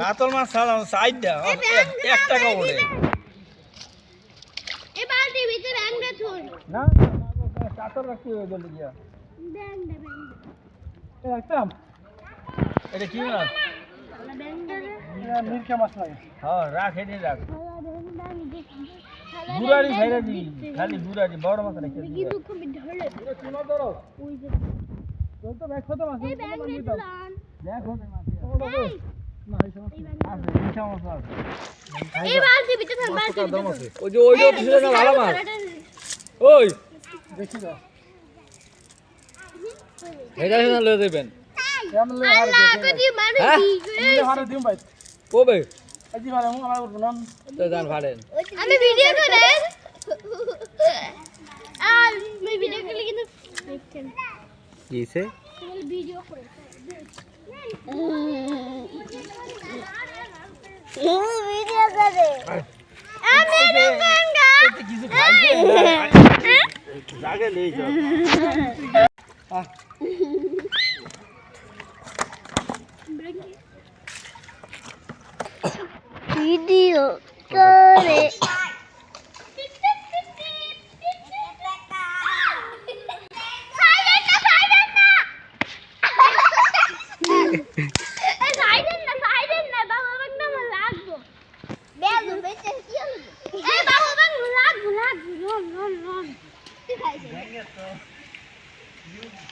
কাতল মাছ ছাড়াও সাইড দাও এক টাকা করে এবার দিবি তো ব্যাংক না কাতল রাখতে বলে দিয়া। একদম। এটা কি মাছ? মিরকা মাছ লাগে। হ্যাঁ রাখ এনে রাখ। বুড়ারি খাইরা দি খালি বুড়ারি বড় মাছ রেখে দি কিন্তু খুব ঢলে চুনা ধরো ওই যে তোর তো ব্যাগ কত মাছ? এই। দেখ হবে মাছ এই বালতি ভিতরে বালতি ভিতরে ওই যে ওই যে ভালো মাছ। ওই। দেখি দাও এটা না লয়ে দেবেন হ্যাঁ? কবে? তো জান ফাড়েন। আমি ভিডিও করে আর আমি ভিডিও করে কিন্তু কিসে ভিডিও করে ভিডিও করে আমি কিছু জাগে লই যাও ভিডিও করে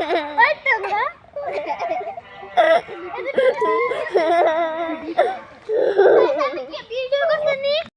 What the fuck? Let me get you.